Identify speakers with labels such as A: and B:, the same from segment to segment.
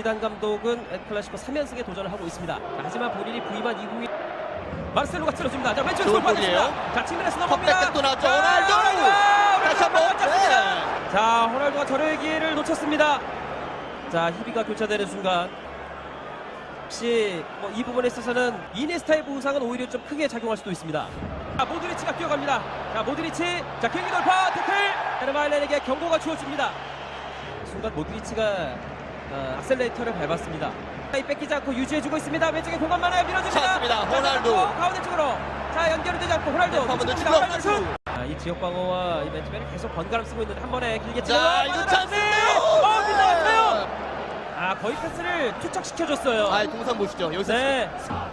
A: 지단 감독은 엘클라시코 3연승에 도전을 하고 있습니다. 자, 하지만 본인이 부임한 이후에 마르셀로가 찔러줍니다. 자 왼쪽
B: 좋은
A: 돌파했습니다. 자 측면에서 넘어갑니다.
B: 또 나왔죠.
A: 자,
B: 호날두! 다시 한번. 네.
A: 자 호날두가 절의 기회를 놓쳤습니다. 자 희비가 교차되는 순간 혹시 뭐 이 부분에 있어서는 이네스타의 부상은 오히려 좀 크게 작용할 수도 있습니다. 자 모드리치가 뛰어갑니다. 자 모드리치 자 경기 돌파 태클 에르마일렌에게 경고가 주어집니다. 순간 모드리치가 어, 악셀레이터를 밟았습니다. 이 뺏기지 않고 유지해주고 있습니다. 왼쪽에 공간 많아요. 밀어줍니다.
B: 찼습니다.
A: 자,
B: 호날두.
A: 가운데 쪽으로. 자 연결이 되지 않고 호날두. 슛. 자, 이 지역 방어와 이 맨투맨을 계속 번갈아 쓰고 있는데 한 번에 길게
B: 자,
A: 찔러요.
B: 이거
A: 빠져나갔네.
B: 찬스인데요.
A: 어, 빗나갔어요. 아 거의 패스를 투척시켜줬어요.
B: 아, 동선 보시죠. 여기서
A: 네.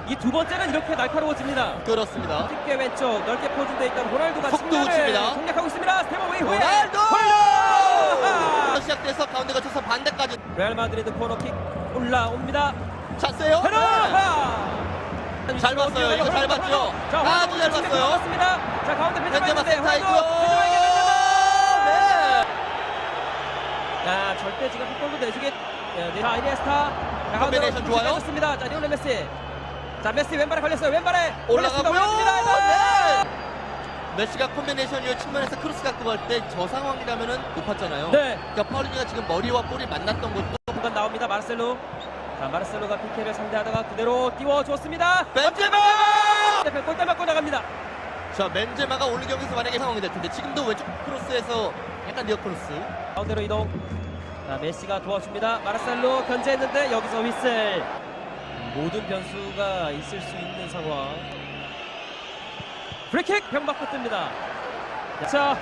A: 이 두 번째는 이렇게 날카로워집니다.
B: 그렇습니다.
A: 깊게 왼쪽 넓게 포진돼 있던 호날두가
B: 속도 붙입니다.
A: 공략하고 있습니다. 스테모 웨이!
B: 호날두! 시작돼서 가운데가 쳐서 반대까지
A: 레알 마드리드 코너킥 올라옵니다.
B: 찼어요.
A: 헤더!
B: 네. 잘 봤어요. 이거 잘 봤죠?
A: 자,
B: 아주 잘 봤어요.
A: 봤습니다. 자, 가운데 벤제마
B: 벤제마
A: 있는데
B: 센터
A: 호날두,
B: 있고요.
A: 벤제마에게 벤제마!
B: 네.
A: 야, 절대 지금 한 골도 내주겠. 네, 네. 자, 이니에스타. 자,
B: 콤비네이션 좋아요.
A: 줬습니다. 자, 리오넬 메시. 자, 메시 왼발에 걸렸어요. 왼발에
B: 올라가고요. 네. 메시가 콤비네이션 이후 측면에서 크로스 갖고 갈 때 저 상황이라면은 높았잖아요.
A: 네.
B: 그러니까 파울리가 지금 머리와 볼이 만났던 것도
A: 공간 나옵니다. 마르셀로. 자, 마르셀로가 PK를 상대하다가 그대로 띄워줬습니다.
B: 벤제마!
A: 대표 골대 맞고 나갑니다.
B: 자, 벤제마가 오늘 경기에서 만약에 상황이 될 텐데 지금도 왼쪽 크로스에서 약간 니어 크로스.
A: 가운데로 이동. 자, 메시가 도와줍니다. 마르셀로 견제했는데 여기서 휘슬. 모든 변수가 있을 수 있는 상황. 프리킥 병 맞고 뜹니다. 자,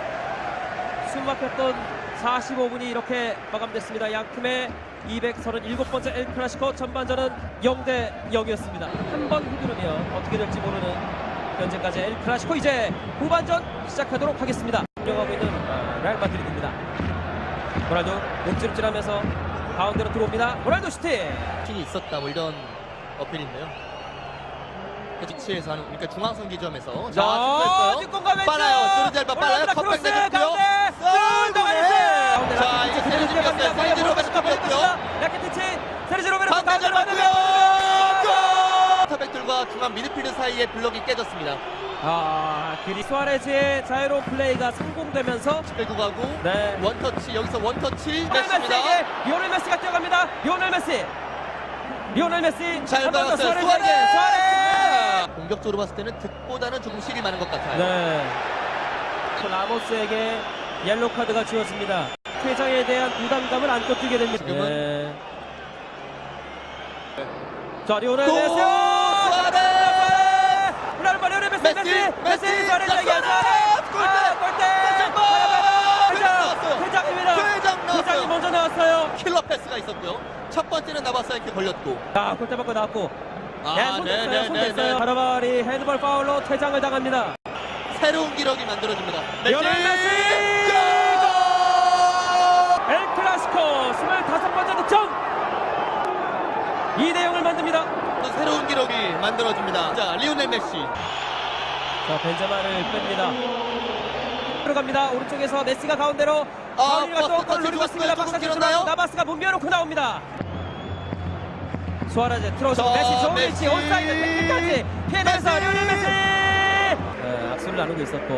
A: 숨 막혔던 45분이 이렇게 마감됐습니다. 양 팀의 237번째 엘 클라시코 전반전은 0대 0이었습니다. 한번 휘두르면 어떻게 될지 모르는 현재까지 엘 클라시코 이제 후반전 시작하도록 하겠습니다. 운영하고 있는 어, 레알 마드리드입니다. 호날두 몸찌름질하면서 가운데로 들어옵니다. 호날두 슈팅.
B: 킹이 있었다 뭐 이런 어필인데요. 위치에서 하는 그러니까 중앙선 기점에서 자. 빨라요. 조르젤바 빨라요.
A: 올라옵니다.
B: 컵백 내줬고요. 자, 이게 세르지 로베르토, 세르지 로베르토 뺐고요.
A: 라켓티치 세르지 로베르토 가운데로
B: 맞고요. 타백들과 중앙 미드필드 사이에 블럭이 깨졌습니다.
A: 아, 그리 수아레즈의 자유로운 플레이가 성공되면서
B: 끌고 가고
A: 네.
B: 원터치 여기서 원터치 메시입니다.
A: 메시에게 리오넬 메시가 뛰어갑니다. 리오넬 메시. 리오넬 메시
B: 잘 받았어요.
A: 수아레즈
B: 공격적으로 봤을 때는 득보다는 조금 실이 많은 것 같아요.
A: 네. 또 라모스에게 옐로 카드가 주어집니다. 퇴장에 대한 부담감을 안고 뛰게 됩니다.
B: 지금은-
A: 네. 자, 리오넬
B: 골!
A: 메시. 호날두 리오넬 메시
B: 메시!
A: 메시
B: 메시! 퇴장 나왔어요.
A: 퇴장이 먼저 나왔어요.
B: 킬러 패스가 있었고요. 첫 번째는 나바사에게 걸렸고.
A: 자, 골대 맞고 나왔고.
B: 아,
A: 네, 손댔어요. 손댔어요. 바라바리 헤드볼 파울로 퇴장을 당합니다.
B: 새로운 기록이 만들어집니다.
A: 리오넬 메시!
B: 골!
A: 엘 클라시코 25번째 득점 2대 0을 만듭니다
B: 또 새로운 기록이 만들어집니다. 자, 리오넬 메시.
A: 자 벤제마를 뺍니다 들어갑니다 오른쪽에서 메시가 가운데로
B: 아,
A: 파울리가 또 골을 노리고
B: 터치
A: 있습니다
B: 조금
A: 박사
B: 길었나요?
A: 들어가고 나바스가 문 열어놓고 나옵니다 트로스
B: 자,
A: 메시 좋은. 위치 온사이드 태클까지 피해내면서
B: 메시.
A: 리오넬 메시 네, 악수를 나누고 있었고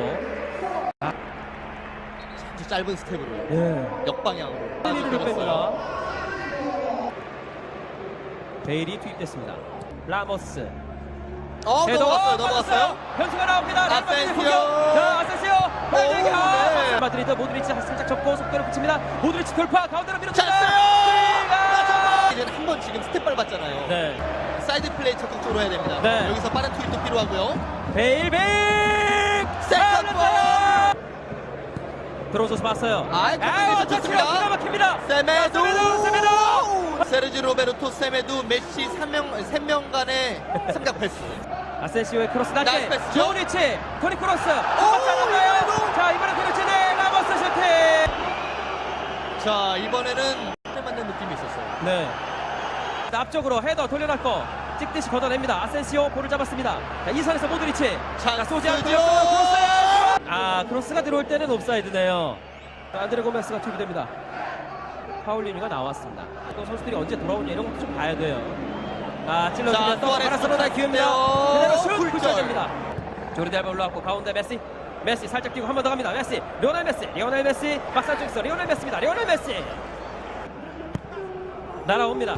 B: 아주 짧은 스텝으로
A: 네.
B: 역방향으로
A: 베일리를
B: 때렸어요.
A: 뺍니다. 베일이 투입됐습니다. 라모스.
B: 어,
A: 헤더
B: 넘어갔어요. 넘어갔어요.
A: 변수가 나옵니다.
B: 아센시오.
A: 자, 아센시오.
B: 네.
A: 아, 마드리드 모드리치 살짝 접고 속도를 붙입니다. 모드리치 돌파 가운데로 밀어줍니다.
B: 이제는 한 번 지금 스텝 밟았잖아요.
A: 네.
B: 사이드 플레이 적극적으로 해야 됩니다.
A: 네.
B: 여기서 빠른 투입도 필요하고요.
A: 베일 베일.
B: 세컨 볼!
A: 들어줘서 봤어요.
B: 아이, 컨디션 좋습니다.
A: 기가 막힙니다.
B: 세메두!
A: 세메두!
B: 세르지 로베르토, 세메두, 메시 3명, 3명 간의 삼각 패스.
A: 아센시오의 크로스 낮게 위치 토니 크로스 맞지 않았나요? 자 이번에 그렇지 네 라모스 슈팅
B: 자, 이번에는 에 맞는 느낌이 있었어요.
A: 네 앞쪽으로 헤더 돌려놨고 찍듯이 걷어냅니다 아센시오 볼을 잡았습니다 자, 이 선에서 모드리치 자 쏘지 않고 크로스 아 크로스가 들어올 때는 옵사이드네요 자, 안드레 고메스가 투입됩니다 파울리뉴가 나왔습니다. 또 선수들이 언제 돌아오냐 이런 것도 좀 봐야 돼요. 아 찔러주면
B: 자,
A: 또
B: 수아레스
A: 바라스로나의 기회입니다. 그대로 슛
B: 굴절.
A: 굴절됩니다. 조르디 알바 올라왔고 가운데 메시 메시 살짝 뛰고 한 번 더 갑니다. 메시 리오넬 메시 리오넬 메시 박사 쪽에서 리오넬 메시입니다. 리오넬 메시 날아옵니다.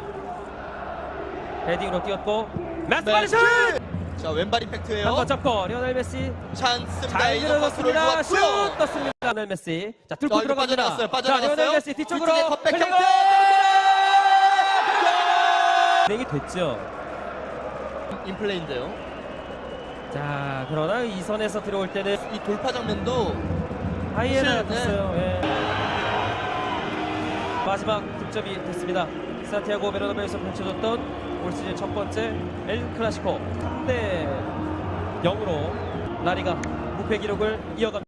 A: 헤딩으로 뛰었고 메시
B: 네. 자 왼발 임팩트예요.
A: 한번 잡고 리오넬 메시
B: 찬스입니다.
A: 잘 밀어줬습니다. 슛. 떴습니다. 리오넬 메시 자
B: 이거
A: 들어갑니다. 자. 리오넬 메시 뒤쪽으로
B: 컵백 형태.
A: 진행이 됐죠.
B: 인플레인데요.
A: 자 그러나 이 선에서 들어올 때는
B: 이 돌파 장면도
A: 하이에나
B: 사실, 네.
A: 예. 마지막 득점이 됐습니다. 산티아고 베르나베에서 펼쳐졌던 올 시즌 첫 번째 엘 클라시코 3대 0으로 라리가 무패 기록을 이어갑니다.